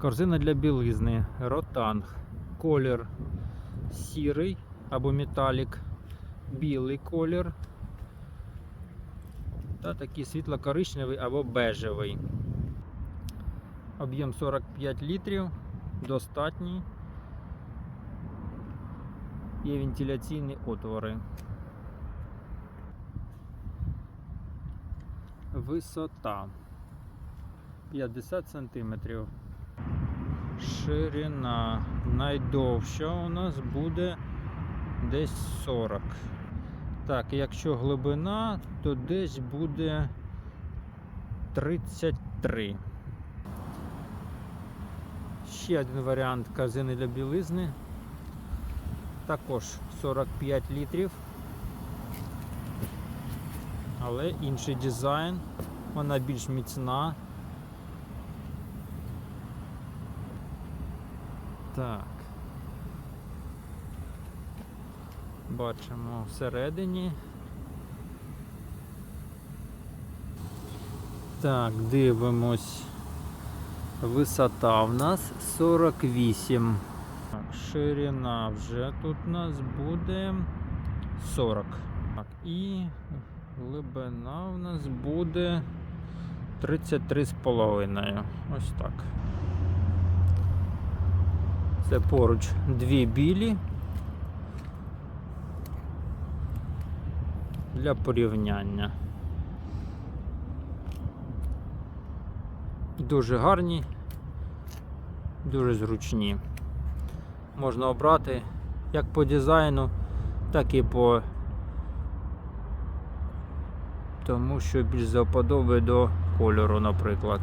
Корзина для білизни Ротанг. Колір сірий або металік, білий колір та такий світло-коричневий або бежевий. Об'єм 45 літрів, достатній. Є вентиляційні отвори. Висота 50 сантиметрів. Ширина найдовша у нас буде десь 40. Так, якщо глибина, то десь буде 33. Ще один варіант корзини для білизни. Також 45 літрів. Але інший дизайн. Вона більш міцна. Так. Бачимо всередині. Так, дивимось. Висота в нас 48. Так, ширина вже тут у нас буде 40. Так, і глибина в нас буде 33,5. Ось так. Це поруч дві білі. Для порівняння. Дуже гарні, дуже зручні. Можна обрати як по дизайну, так і по тому, що більш заподобає до кольору, наприклад.